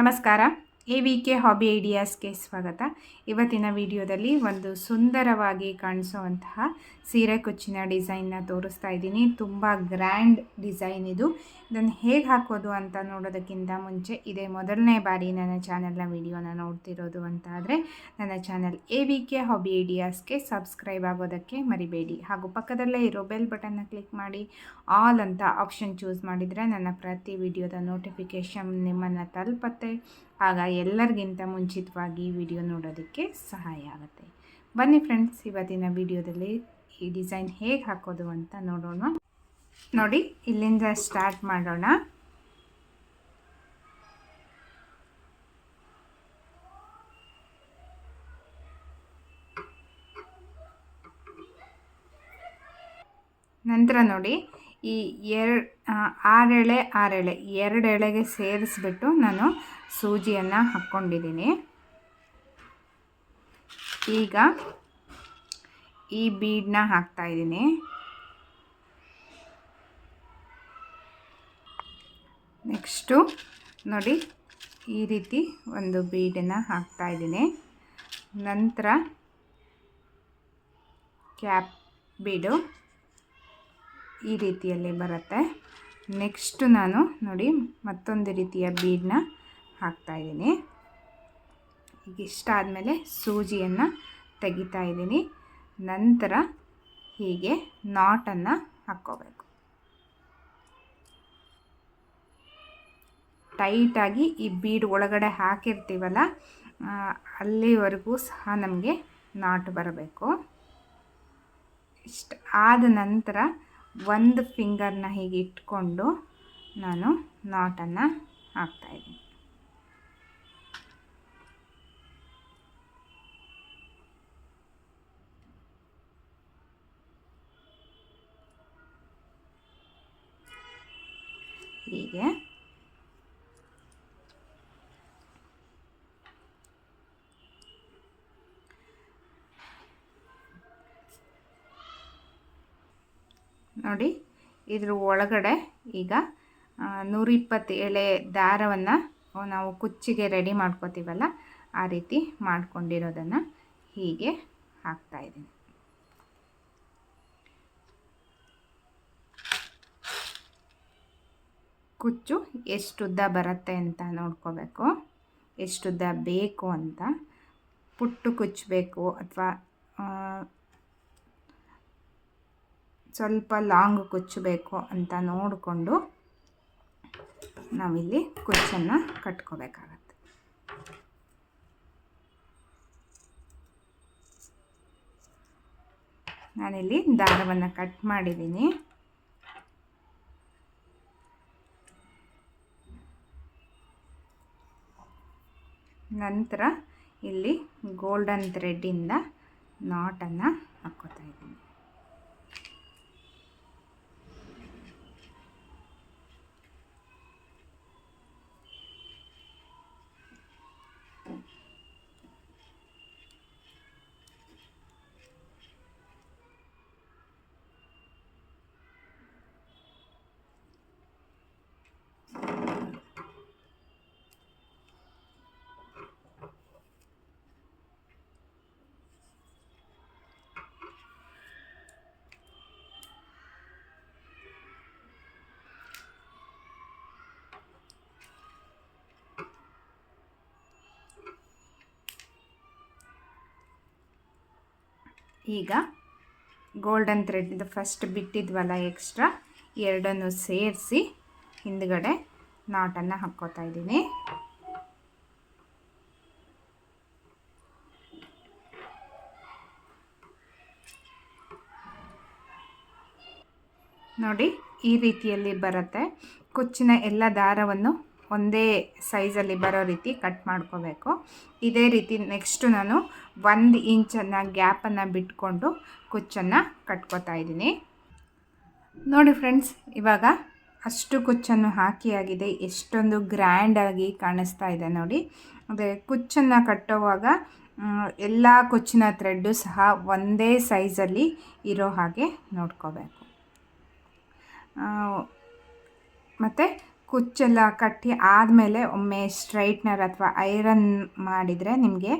ನಮಸ್ಕಾರ A V K hobby ಐಡಿಯಾಸ್ಗೆ ಸ್ವಾಗತ. ಇವತ್ತಿನ ವಿಡಿಯೋದಲ್ಲಿ ಒಂದು ಸುಂದರವಾಗಿ ಕಾಣಿಸುವಂತಹ ಸೀರೆ ಕುಚ್ಚಿನ ಡಿಸೈನ್ನ ತೋರಿಸ್ತಾ ಇದ್ದೀನಿ. ತುಂಬ ಗ್ರ್ಯಾಂಡ್ ಡಿಸೈನ್ ಇದು. ಇದನ್ನು ಹೇಗೆ ಹಾಕೋದು ಅಂತ ನೋಡೋದಕ್ಕಿಂತ ಮುಂಚೆ ಇದೇ ಮೊದಲನೇ ಬಾರಿ ನನ್ನ ಚಾನಲ್ನ ವಿಡಿಯೋನ ನೋಡ್ತಿರೋದು ಅಂತ ಆದರೆ ನನ್ನ channel A V K hobby ಐಡಿಯಾಸ್ಗೆ subscribe ಆಗೋದಕ್ಕೆ ಮರಿಬೇಡಿ. ಹಾಗೂ ಪಕ್ಕದಲ್ಲೇ ಇರೋ ಬೆಲ್ ಬಟನ್ನ ಕ್ಲಿಕ್ ಮಾಡಿ. ಆಲ್ ಅಂತ ಆಪ್ಷನ್ ಚೂಸ್ ಮಾಡಿದರೆ ನನ್ನ ಪ್ರತಿ ವಿಡಿಯೋದ ನೋಟಿಫಿಕೇಷನ್ ನಿಮ್ಮನ್ನು ತಲುಪತ್ತೆ. ಆಗ ಎಲ್ಲರಿಗಿಂತ ಮುಂಚಿತವಾಗಿ ವಿಡಿಯೋ ನೋಡೋದಕ್ಕೆ ಸಹಾಯ ಆಗುತ್ತೆ. ಬನ್ನಿ ಫ್ರೆಂಡ್ಸ್ ಇವತ್ತಿನ ವಿಡಿಯೋದಲ್ಲಿ ಈ ಡಿಸೈನ್ ಹೇಗೆ ಹಾಕೋದು ಅಂತ ನೋಡೋಣ. ನೋಡಿ, ಇಲ್ಲಿಂದ ಸ್ಟಾರ್ಟ್ ಮಾಡೋಣ. ನಂತರ ನೋಡಿ ಈ ಎರಡು ಆರೆಳೆ ಆರೆಳೆ ಎರಡು ಎಳೆಗೆ ಸೇರಿಸ್ಬಿಟ್ಟು ನಾನು ಸೂಜಿಯನ್ನು ಹಾಕ್ಕೊಂಡಿದ್ದೀನಿ. ಈಗ ಈ ಬೀಡನ್ನ ಹಾಕ್ತಾಯಿದ್ದೀನಿ ನೆಕ್ಸ್ಟು ನೋಡಿ ಈ ರೀತಿ ಒಂದು ಬೀಡನ್ನು ಹಾಕ್ತಾಯಿದ್ದೀನಿ ನಂತರ ಕ್ಯಾಪ್ ಬೀಡು. ಈ ರೀತಿಯಲ್ಲಿ ಬರುತ್ತೆ. ನೆಕ್ಸ್ಟು ನಾನು ನೋಡಿ ಮತ್ತೊಂದು ರೀತಿಯ ಬೀಡನ್ನ ಈಗ ಇಷ್ಟ ಆದಮೇಲೆ ಸೂಜಿಯನ್ನು ತೆಗಿತಾ ಇದ್ದೀನಿ. ನಂತರ ಹೀಗೆ ನಾಟನ್ನು ಹಾಕ್ಕೋಬೇಕು. ಟೈಟಾಗಿ ಈ ಬೀಡ್ ಒಳಗಡೆ ಹಾಕಿರ್ತೀವಲ್ಲ ಅಲ್ಲಿವರೆಗೂ ಸಹ ನಮಗೆ ನಾಟ್ ಬರಬೇಕು. ಇಷ್ಟ ಆದ ನಂತರ ಒಂದು ಫಿಂಗರ್ನ ಹೀಗೆ ಇಟ್ಕೊಂಡು ನಾನು ನಾಟನ್ನು ಹಾಕ್ತಾಯಿದ್ದೀನಿ ಹೀಗೆ. ನೋಡಿ, ಇದ್ರ ಒಳಗಡೆ ಈಗ ನೂರಿಪ್ಪತ್ತು ಎಳೆ ದಾರವನ್ನು ನಾವು ಕುಚ್ಚಿಗೆ ರೆಡಿ ಮಾಡ್ಕೋತೀವಲ್ಲ, ಆ ರೀತಿ ಮಾಡ್ಕೊಂಡಿರೋದನ್ನು ಹೀಗೆ ಹಾಕ್ತಾಯಿದ್ದೀನಿ ಕುಚ್ಚು ಎಷ್ಟುದ್ದ ಬರುತ್ತೆ ಅಂತ ನೋಡ್ಕೋಬೇಕು. ಎಷ್ಟುದ್ದ ಬೇಕು ಅಂತ. ಪುಟ್ಟು ಕುಚ್ಚಬೇಕು ಅಥವಾ ಸ್ವಲ್ಪ ಲಾಂಗ್ ಕುಚ್ಚಬೇಕು ಅಂತ ನೋಡಿಕೊಂಡು ನಾವಿಲ್ಲಿ ಕುಚ್ಚನ್ನು ಕಟ್ಕೋಬೇಕಾಗತ್ತೆ. ನಾನಿಲ್ಲಿ ದಾರವನ್ನು ಕಟ್ ಮಾಡಿದ್ದೀನಿ. ನಂತರ ಇಲ್ಲಿ ಗೋಲ್ಡನ್ ಥ್ರೆಡ್ಡಿಂದ ನಾಟನ್ನು ಹಾಕ್ಕೋತಾ ಇದ್ದೀನಿ. ಈಗ ಗೋಲ್ಡನ್ ಥ್ರೆಡ್ ಫಸ್ಟ್ ಬಿಟ್ಟಿದ್ವಲ್ಲ ಎಕ್ಸ್ಟ್ರಾ ಎರಡನ್ನು ಸೇರಿಸಿ ಹಿಂದ್ಗಡೆ ನಾಟನ್ನು ಹಾಕ್ಕೋತಾ ಇದ್ದೀನಿ. ನೋಡಿ ಈ ರೀತಿಯಲ್ಲಿ ಬರುತ್ತೆ. ಕೊಚ್ಚಿನ ಎಲ್ಲ ದಾರವನ್ನು ಒಂದೇ ಸೈಜಲ್ಲಿ ಬರೋ ರೀತಿ ಕಟ್ ಮಾಡ್ಕೋಬೇಕು. ಇದೇ ರೀತಿ ನೆಕ್ಸ್ಟು ನಾನು ಒಂದು ಇಂಚನ್ನು ಗ್ಯಾಪನ್ನು ಬಿಟ್ಕೊಂಡು ಕುಚ್ಚನ್ನು ಕಟ್ಕೋತಾ ಇದ್ದೀನಿ. ನೋಡಿ ಫ್ರೆಂಡ್ಸ್, ಇವಾಗ ಅಷ್ಟು ಕುಚ್ಚನ್ನು ಹಾಕಿ ಆಗಿದೆ. ಎಷ್ಟೊಂದು ಗ್ರ್ಯಾಂಡಾಗಿ ಕಾಣಿಸ್ತಾ ಇದೆ ನೋಡಿ. ಅದೇ ಕುಚ್ಚನ್ನು ಕಟ್ಟೋವಾಗ ಎಲ್ಲ ಕುಚ್ಚಿನ ಥ್ರೆಡ್ಡು ಸಹ ಒಂದೇ ಸೈಜಲ್ಲಿ ಇರೋ ಹಾಗೆ ನೋಡ್ಕೋಬೇಕು. ಮತ್ತು ಕುಚ್ಚೆಲ್ಲ ಕಟ್ಟಿ ಆದಮೇಲೆ ಒಮ್ಮೆ ಸ್ಟ್ರೈಟ್ನರ್ ಅಥವಾ ಐರನ್ ಮಾಡಿದರೆ ನಿಮಗೆ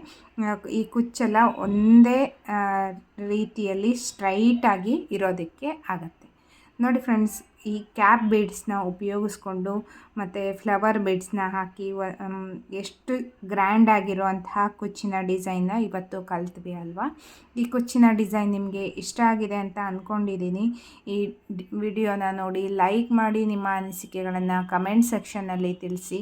ಈ ಕುಚ್ಚೆಲ್ಲ ಒಂದೇ ರೀತಿಯಲ್ಲಿ ಸ್ಟ್ರೈಟಾಗಿ ಇರೋದಕ್ಕೆ ಆಗುತ್ತೆ. ನೋಡಿ ಫ್ರೆಂಡ್ಸ್ ಈ ಕ್ಯಾಪ್ ಬೀಡ್ಸ್ನ ಉಪಯೋಗಿಸ್ಕೊಂಡು ಮತ್ತು ಫ್ಲವರ್ ಬೀಡ್ಸ್ನ ಹಾಕಿ ಎಷ್ಟು ಗ್ರ್ಯಾಂಡ್ ಆಗಿರುವಂತಹ ಕುಚ್ಚಿನ ಡಿಸೈನ್ನ ಇವತ್ತು ಕಲ್ತ್ವಿ ಅಲ್ವಾ? ಈ ಕುಚ್ಚಿನ ಡಿಸೈನ್ ನಿಮಗೆ ಇಷ್ಟ ಆಗಿದೆ ಅಂತ ಅಂದ್ಕೊಂಡಿದ್ದೀನಿ ಈ ವಿಡಿಯೋನ ನೋಡಿ ಲೈಕ್ ಮಾಡಿ ನಿಮ್ಮ ಅನಿಸಿಕೆಗಳನ್ನು ಕಮೆಂಟ್ ಸೆಕ್ಷನ್ನಲ್ಲಿ ತಿಳಿಸಿ.